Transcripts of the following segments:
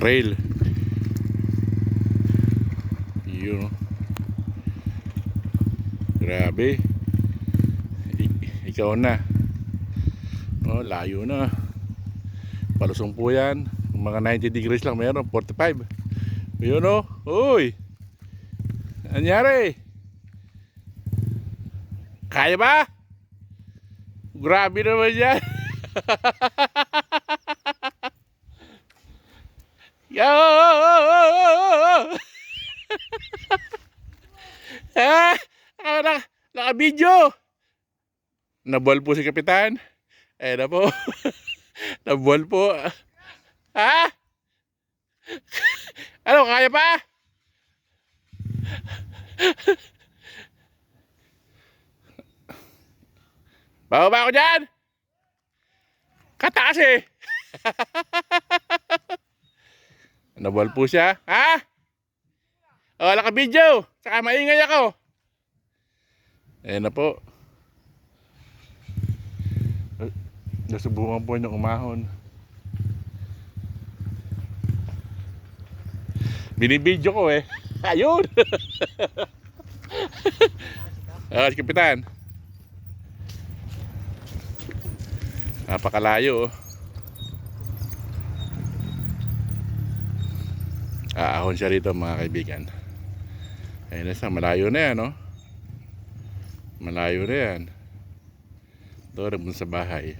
trail. Yun. oh. Grabe. I- ikaw na. Oh, layo na. Palusong po yan. Mga 90 degrees lang meron. 45. Yun o. Uy. Anyari? Kaya ba? Grabe naman yan. Yo! ah, naka, naka-video. Nabuwal po si Kapitan. Eh na po. Nabuwal po. Ha? Ano, kaya pa? Bababa ako dyan! Kataas eh! Nabuwal po siya. Ha? O, wala ka video. Saka maingay ako. Ayan na po. Nasubukan po niyang umahon. Binibidyo ko eh. Ayun! Ah, si Kapitan. Napakalayo oh. Aahon siya rito mga kaibigan. Ayun na siya, malayo na yan, no? Malayo na yan. Doon sa bahay.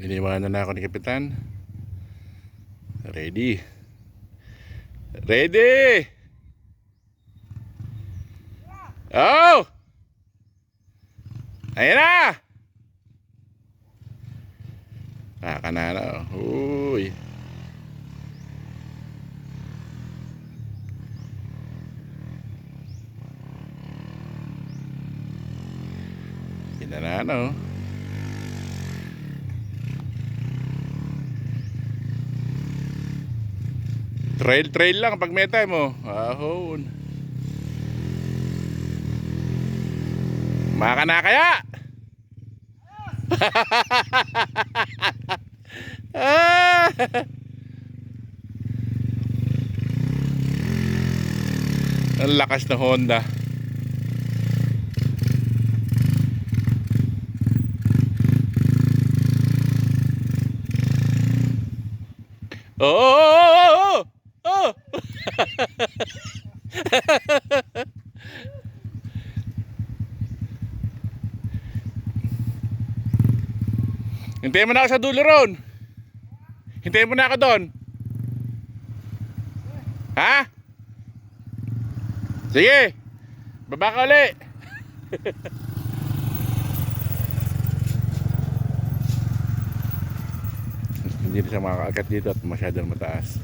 Iniwanan na ako ni Kapitan. Ready. Ready! Oh! Ayan na! Kakanana. Uy. Kinanana oh. Trail trail lang pag may time mo. Ahon. Maka na kaya? ah! Ang lakas ng Honda. Oo! Oh, oh, oh, oh. Hintayin mo na ako sa dulo ron. Hintayin mo na ako doon. Ha? Sige. Baba ka uli. Hindi na siya makakakat dito at masyadong mataas.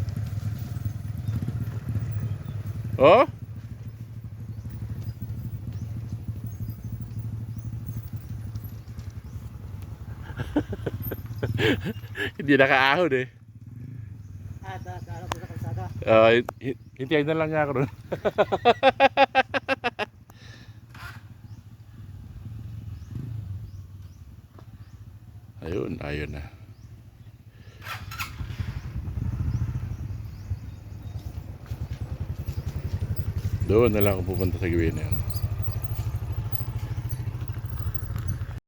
Oh? Hindi nakaahon eh. Uh, hintayin na lang niya ako ron. ayun, ayun na. Doon na lang ako pupunta sa gawin na yun.